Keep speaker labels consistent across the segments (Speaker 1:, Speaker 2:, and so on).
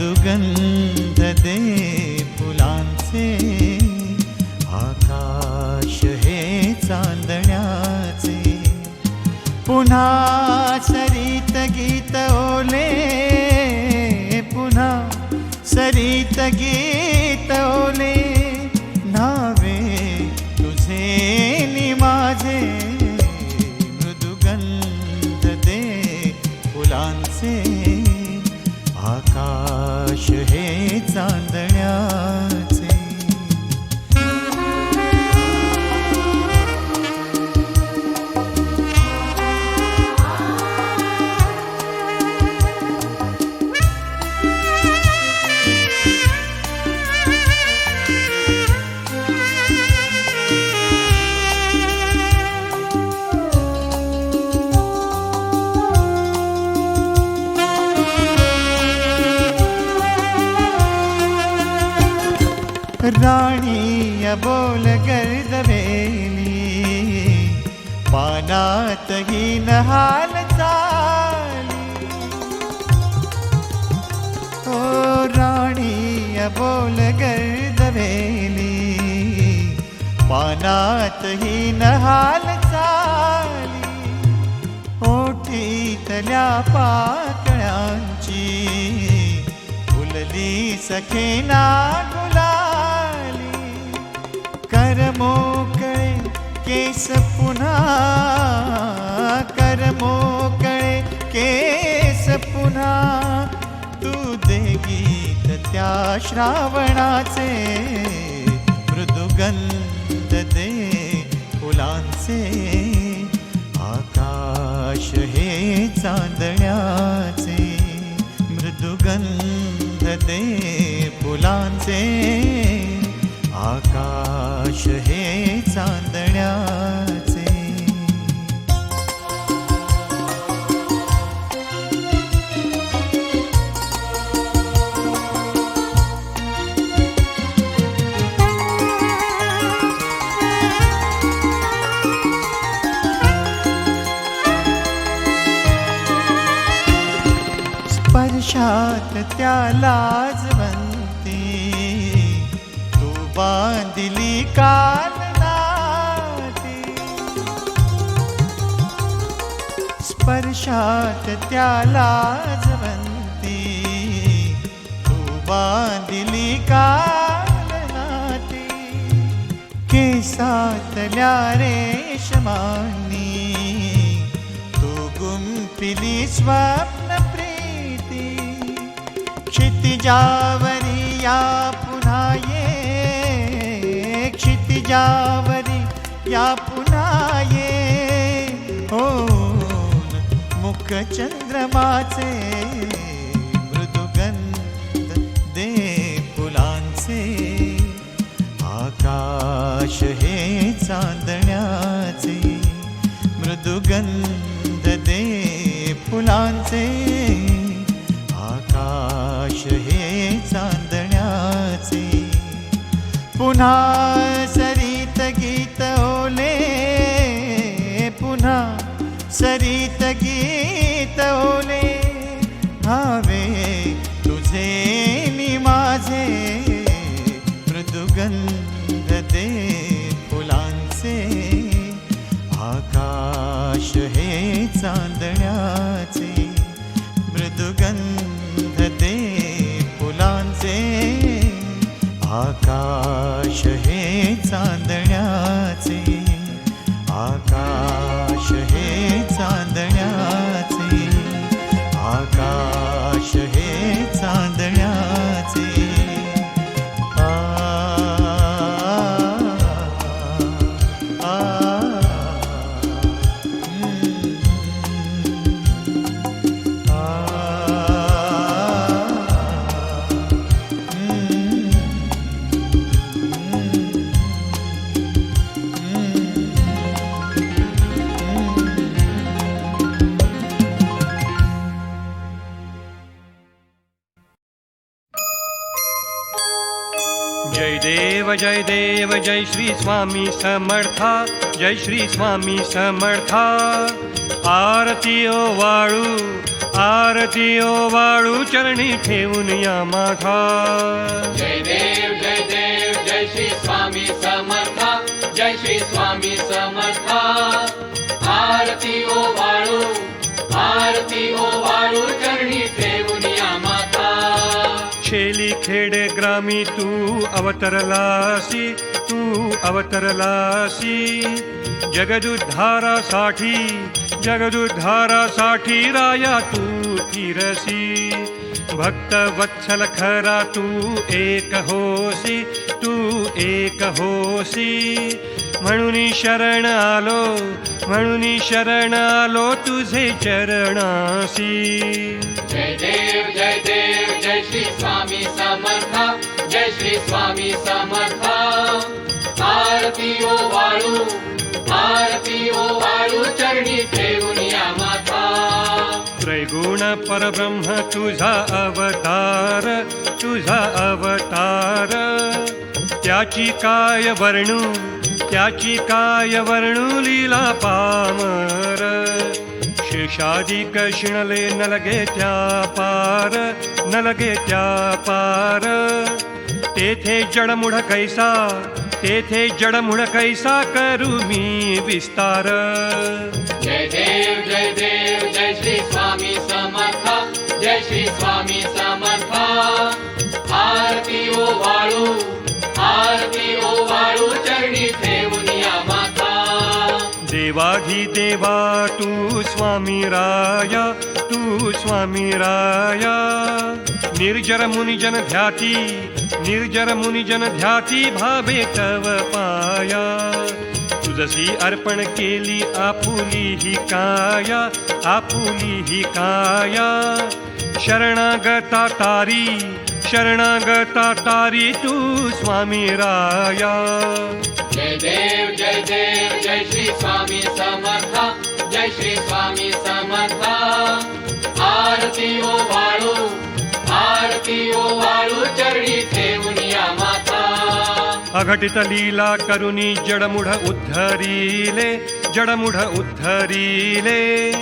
Speaker 1: सुगंध दे फुलांचे आकाश हे चांदण्याचे. पुन्हा सरीत गीत ओले पुन्हा सरीत गीत ओले. बोल गर्दवेली पानात हीन हाल चाली। ओठीतल्या पाकळ्यांची फुलली सखेना गुलाली। कर मोकळे केस पुन्हा। कर मोकळे केस पुन्हा। तू दे गीत त्या श्रावणाचे मृदुगंध दे फुलांचे आकाश हे चांदण्याचे मृदुगंध दे फुलांचे आकाश हे स्पर्शात त्याला लाजवंती तू बांधली काल स्पर्शात त्या लाज म्हणते तू बांधली काल नाती। केसातल्या रेशमानी तू गुंपिली स्वप्न क्षितिजावरी या पुन्हा ये. क्षितिजावरी या पुन्हा ये. हो मुख चंद्रमाचे मृदुगंध दे फुलांचे. आकाश हे चांदण पुन्हा सरीत गीत ओले पुन्हा सरीत गीत ओले. हवे तुझे मी माझे मृदुगंध दे फुलांचे. आकाश हे चा आकाश हे
Speaker 2: देव जय देव जय श्री स्वामी समर्था जय श्री स्वामी समर्था। आरती ओ वाळू आरती ओ वाळू चरणी ठेवून या माथा।
Speaker 3: जय देव जय देव जय श्री स्वामी समर्था जय श्री स्वामी समर्था। आरती ओ वाळू आरती ओ वाळू
Speaker 2: खेडे ग्रामी तू अवतरलासी तू अवतरलासी. जगदुद्धारासाठी जगदुद्धारासाठी राया तू फिरसी. भक्त वत्सल खरा तू एक होसी तू एक होसी. म्हणून शरण आलो म्हणून शरण आलो तुझे चरणासी.
Speaker 3: जय देव जय देव जय श्री स्वामी समर्था जय श्री स्वामी समर्था. आरती ओ वाळू आरती ओ वाळू चरणी ठेवून या माता.
Speaker 2: त्रैगुण परब्रह्म तुझा अवतार तुझा अवतार. त्याची काय वर्णू त्याची काय वर्णू लीला पामर शेषादी शिणले न लगे त्या पार न लगे त्या पार. तेथे जडमुढ कैसा तेथे जडमुढ कैसा करू मी विस्तार.
Speaker 3: जय देव जय देव जय श्री स्वामी समर्थ जय श्री स्वामी समर्थ. आरती ओ वाळू आरती
Speaker 2: देवाधिदेवा तू स्वामी राया तू स्वामी राया निर्जर मुनिजन ध्याती निर्जर मुनिजन ध्याती भावे तव पाया. तुझसी अर्पण केली आपुली ही काया आपुली ही काया. शरणागता तारी शरणागता तारी तू स्वामी राया.
Speaker 3: जय देव जय देव जय श्री स्वामी समर्था जय श्री स्वामी समर्था. आरती ओ वाळू आरती ओ वाळू चरणी ठेवून माता.
Speaker 2: अघटित लीला करुणी जडमुढ उद्धरिले जडमुढ उद्धरिले.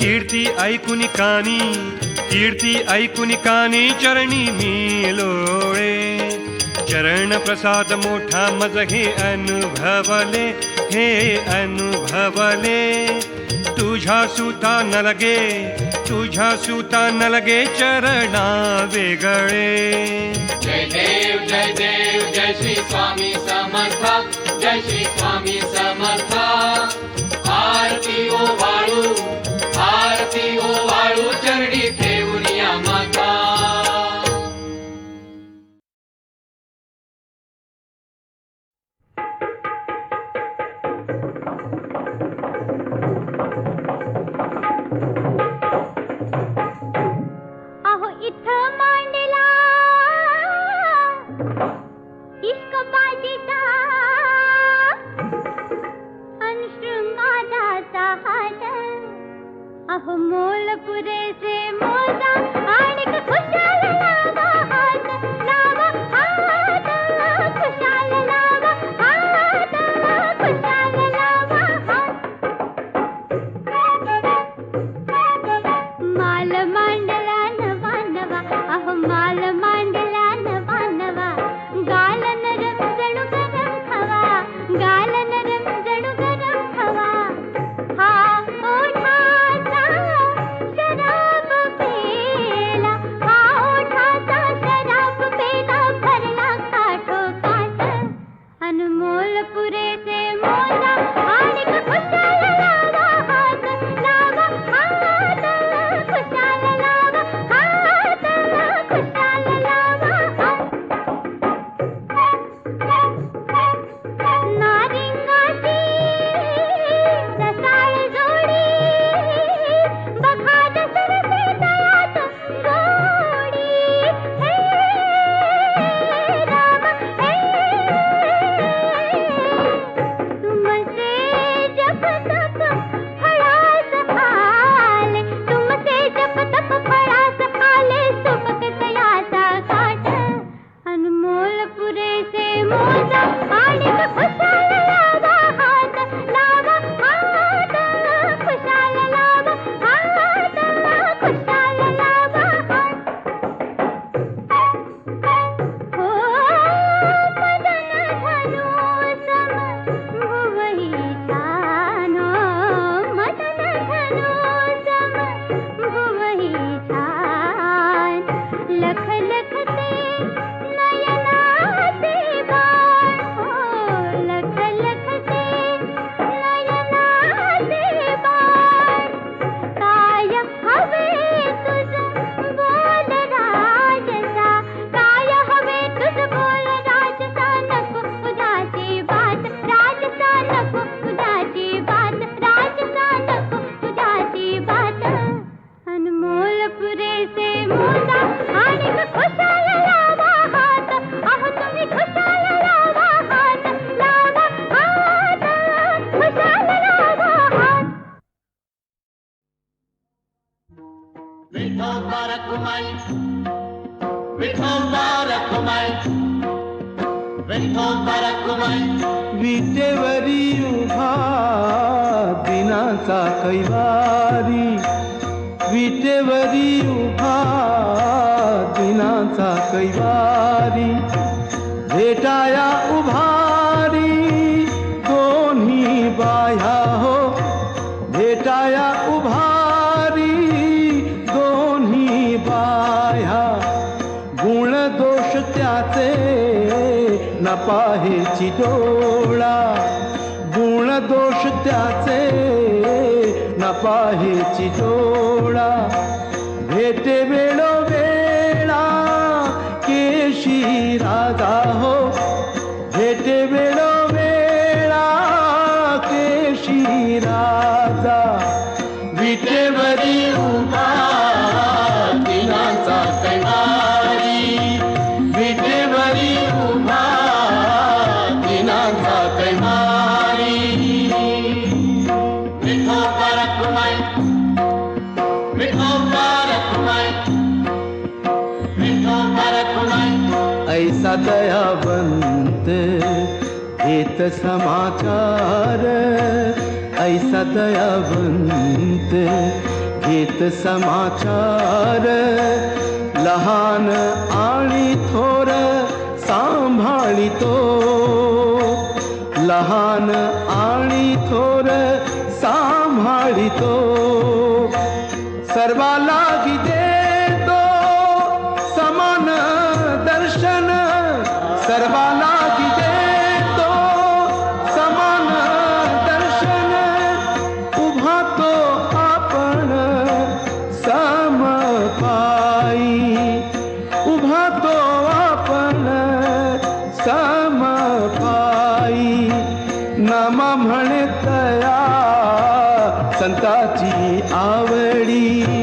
Speaker 2: कीर्ती ऐकुनी कानी कीर्ती ऐकून कानी चरणी मी लोळे. चरण प्रसाद मोठा मज हे अनुभवले हे अनुभवले. तुझ्या सुता न लगे तुझ्या सुता न लगे चरणा वेगळे.
Speaker 3: जय देव जय देव जय श्री स्वामी समर्थ जय श्री स्वामी समर्थ. आरती ओ
Speaker 4: मोजा
Speaker 5: का कैवारी विटेवरी उभा दिनाचा कैवारी भेटाया उभारी दोन्ही बाया हो. भेटाया उभारी दोन्ही बाया गुण दोष त्याचे न डोळा. गुण दोष त्याचे
Speaker 3: পাহে চিতোড়া ভেটে বেড়ো বেড়া
Speaker 5: কেশি রাজা হো समाचार ऐसा दयावंत घेत समाचार। लहान आणि थोर सांभाळितो लहान आणि थोर सांभाळितो सर्वाला नम म्हणतया संताची आवडी.